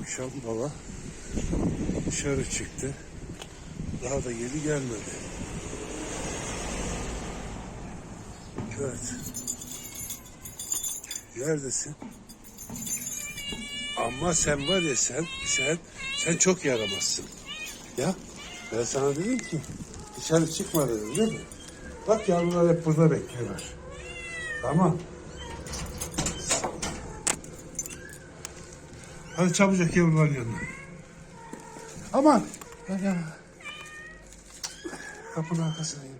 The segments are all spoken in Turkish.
akşam baba dışarı çıktı. Daha da geri gelmedi. Evet. Neredesin? Ama sen var ya sen, sen, sen çok yaramazsın. Ya ben sana dedim ki dışarı çıkma dedim değil mi? Bak yavrular hep burada bekliyorlar. Tamam. Hadi çabucak yavrular yanına. Aman. Hadi. Kapının arkasına gel.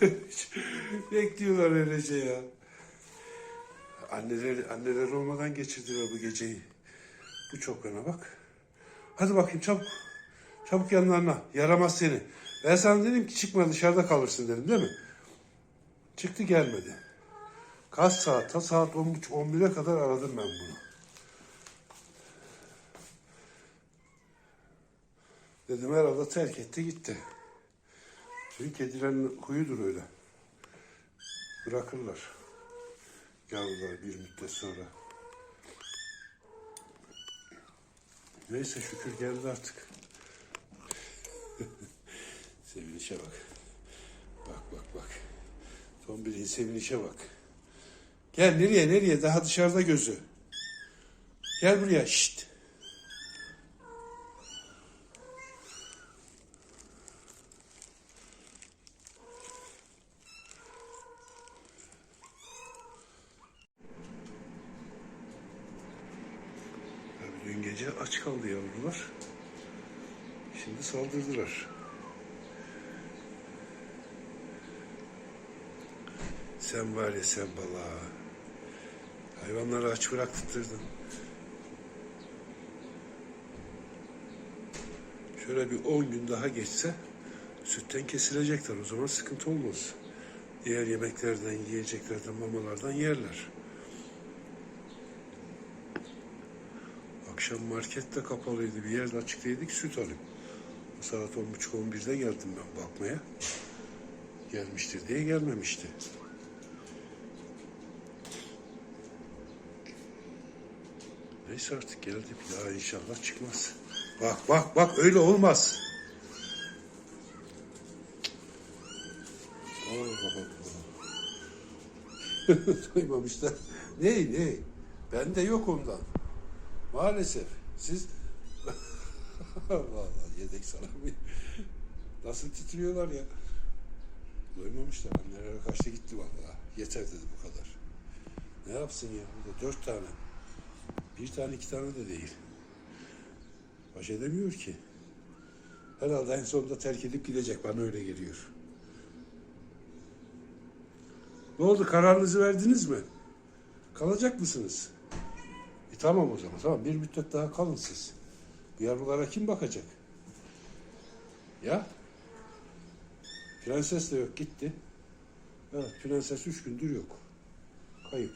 Bekliyorlar öylece ya. Anneler, anneler olmadan geçirdiler bu geceyi. Bu çok öne bak. Hadi bakayım çabuk. Çabuk yanlarına. Yaramaz seni. Ben sana dedim ki çıkma dışarıda kalırsın dedim değil mi? Çıktı gelmedi. Kaç saat? Ta saat 10.30 11'e kadar aradım ben bunu. Dedim herhalde terk etti gitti. Çünkü kedilerin huyudur öyle. Bırakırlar. Yavruları bir müddet sonra. Neyse şükür geldi artık. sevinişe bak. Bak bak bak. Tombil'in sevinişe bak. Gel nereye nereye daha dışarıda gözü. Gel buraya şşt. Dün gece aç kaldı yavrular. Şimdi saldırdılar. Sen var ya sen bala. Hayvanları aç bıraktırdın. Şöyle bir 10 gün daha geçse sütten kesilecekler. O zaman sıkıntı olmaz. Diğer yemeklerden, yiyeceklerden, mamalardan yerler. Akşam market de kapalıydı. Bir yerde açık değildik süt alayım. Saat 10.30-11'de geldim ben bakmaya. Gelmiştir diye gelmemişti. Neyse artık geldi bir daha inşallah çıkmaz. Bak bak bak öyle olmaz. Duymamışlar. Ne ne? Ben de yok ondan. Maalesef. Siz Vallahi yedek sana bir nasıl titriyorlar ya. Duymamışlar. Annelere kaçtı gitti vallahi. Yeter dedi bu kadar. Ne yapsın ya? Burada dört tane. Bir tane iki tane de değil. Baş edemiyor ki. Herhalde en sonunda terk edip gidecek. Bana öyle geliyor. Ne oldu? Kararınızı verdiniz mi? Kalacak mısınız? E tamam o zaman. Tamam bir müddet daha kalın siz. Bu yavrulara kim bakacak? Ya? Prenses de yok gitti. Evet prenses üç gündür yok. Kayıp.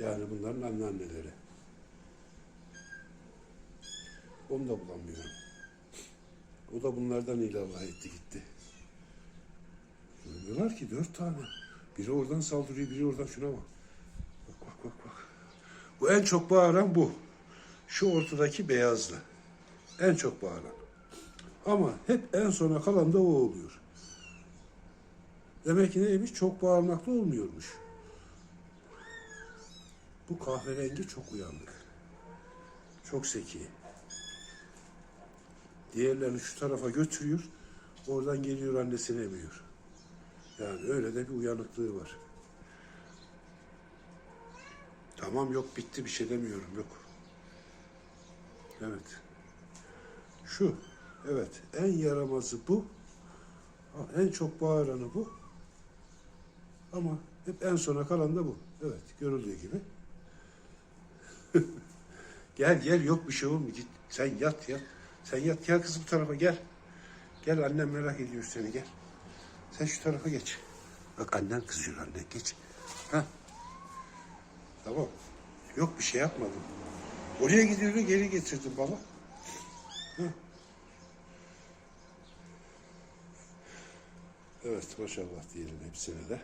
Yani bunların anneanneleri. Onu da bulamıyorum. O da bunlardan ilallah etti gitti. Diyorlar ki dört tane. Biri oradan saldırıyor, biri oradan şuna bak. Bak bak bak bak. Bu en çok bağıran bu. Şu ortadaki beyazlı. En çok bağıran. Ama hep en sona kalan da o oluyor. Demek ki neymiş? Çok bağırmakta olmuyormuş. Bu kahverengi çok uyanık. Çok zeki. Diğerlerini şu tarafa götürüyor. Oradan geliyor annesini emiyor. Yani öyle de bir uyanıklığı var. Tamam yok bitti bir şey demiyorum yok. Evet. Şu. Evet. En yaramazı bu. En çok bağıranı bu. Ama hep en sona kalan da bu. Evet. Görüldüğü gibi. gel gel yok bir şey olmuyor. Git sen yat yat. Sen yat gel kız bu tarafa gel. Gel annem merak ediyor seni gel. Sen şu tarafa geç. Bak annen kızıyor annen geç. Ha. Tamam. Yok bir şey yapmadım. Oraya gidiyordu geri getirdim baba. Ha. Evet maşallah diyelim hepsine de.